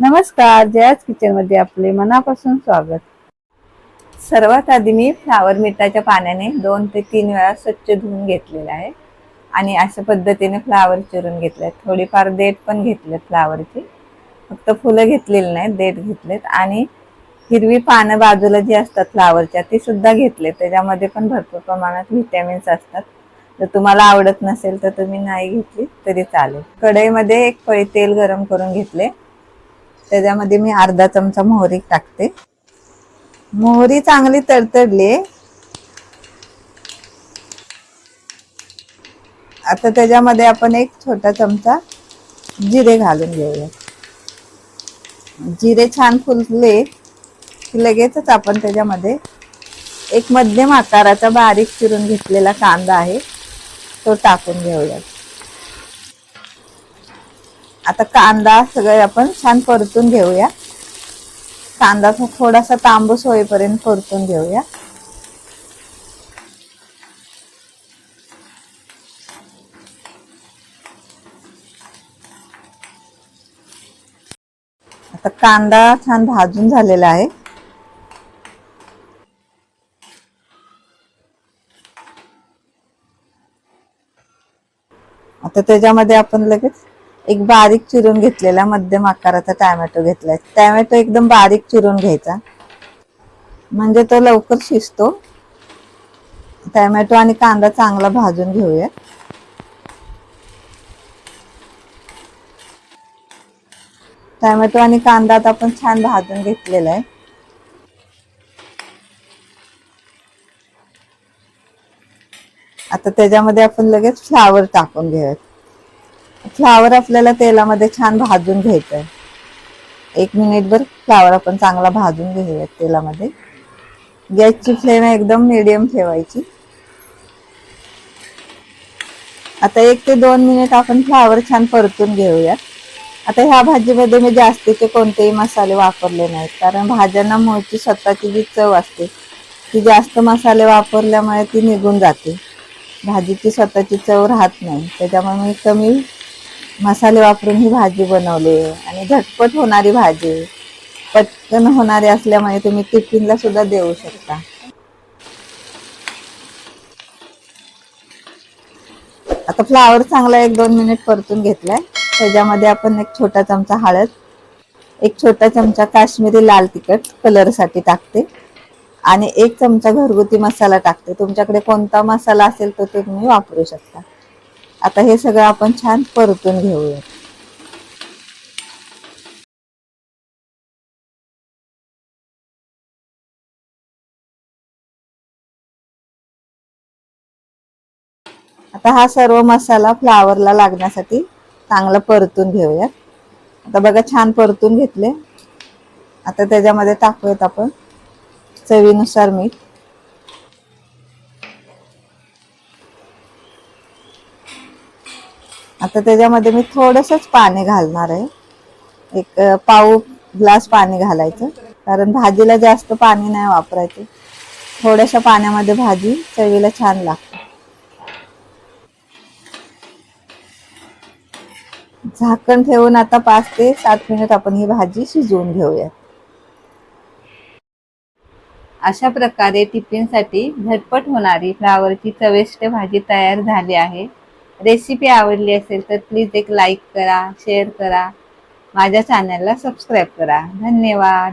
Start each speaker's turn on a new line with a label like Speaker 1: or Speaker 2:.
Speaker 1: नमस्कार जयाज किचनमध्ये आपले मनापासून स्वागत. सर्वात आधी मी फ्लावर मिठाच्या पाण्याने दोन ते तीन वेळा स्वच्छ धुवून घेतलेलं आहे. आणि अशा पद्धतीने फ्लावर चिरून घेतले थोडीफार देठ पण घेतलेत फ्लावरची. फक्त फुलं घेतलेली नाहीत देठ घेतलेत. आणि हिरवी पानं बाजूला जी असतात फ्लावरच्या ती सुद्धा घेतलेत. त्याच्यामध्ये पण भरपूर प्रमाणात व्हिटॅमिन्स असतात. जर तुम्हाला आवडत नसेल तर तुम्ही नाही घेतली तरी चालेल. कढईमध्ये एक पळी तेल गरम करून घेतले. त्याच्यामध्ये मी अर्धा चमचा मोहरी टाकते. मोहरी चांगली तडतडली आता त्याच्यामध्ये आपण एक छोटा चमचा जिरे घालून घेऊया. जिरे छान फुलले की लगेचच आपण त्याच्यामध्ये एक मध्यम आकाराचा बारीक चिरून घेतलेला कांदा आहे तो टाकून घेऊया आता कांदा सगळे आपण छान परतून घेऊया. कांदा थोडासा तांबूस होईपर्यंत परतून घेऊया. आता कांदा छान भाजून झालेला आहे. आता त्याच्यामध्ये आपण लगेच एक बारीक चिरून घेतलेला मध्यम आकाराचा टॅमॅटो घेतलाय. टॅमॅटो एकदम बारीक चिरून घ्यायचा. म्हणजे तो लवकर शिजतो. टॅमॅटो आणि कांदा चांगला भाजून घेऊया. टॅमॅटो आणि कांदा आता आपण छान भाजून घेतलेला आहे. आता त्याच्यामध्ये आपण लगेच फ्लावर टाकून घेऊयात. फ्लावर आपल्याला तेलामध्ये छान भाजून घ्यायचं आहे एक मिनिटभर फ्लावर आपण चांगला भाजून घेऊयात तेलामध्ये. गॅसची फ्लेम एकदम मिडियम ठेवायची. आता एक ते दोन मिनिट आपण फ्लावर छान परतून घेऊयात. आता ह्या भाजीमध्ये मी जास्तीचे कोणतेही मसाले वापरले नाहीत. कारण भाज्यांना मूळची स्वतःची जी चव असते ती जास्त मसाले वापरल्यामुळे ती निघून जाते. भाजीची स्वतःची चव राहत नाही. त्याच्यामुळे मी कमी मसाले वापरून ही भाजी बनवली आणि झटपट होणारी भाजी. पटकन होणारी असल्यामुळे तुम्ही टिफिनला सुद्धा देऊ शकता. आता फ्लावर चांगला एक दोन मिनिट परतून घेतलाय. त्याच्यामध्ये आपण एक छोटा चमचा हळद एक छोटा चमचा काश्मीरी लाल तिखट कलरसाठी टाकते आणि एक चमचा घरगुती मसाला टाकते. तुमच्याकडे कोणता मसाला असेल तो तुम्ही वापरू शकता. आता हे सगळं आपण छान परतून घेऊया. आता हा सर्व मसाला फ्लावरला लागण्यासाठी चांगला परतून घेऊयात आता बघा छान परतून घेतले. आता त्याच्यामध्ये टाकूयात आपण चवीनुसार मीठ. आता त्याच्यामध्ये मी थोडंसंच पाणी घालणार आहे. एक पाऊ ग्लास पाणी घालायचं. कारण भाजीला जास्त पाणी नाही वापरायचं. थोड्याशा पाण्यामध्ये भाजी चवीला छान लागते. झाकण ठेवून आता पाच ते सात मिनिट आपण ही भाजी शिजवून घेऊया अशा प्रकारे टिफिनसाठी झटपट होणारी फ्लावरची चविष्ट भाजी तयार झाली आहे. रेसिपी आवडली असेल तर प्लीज एक लाईक करा शेअर करा. माझ्या चॅनलला सबस्क्राईब करा. धन्यवाद.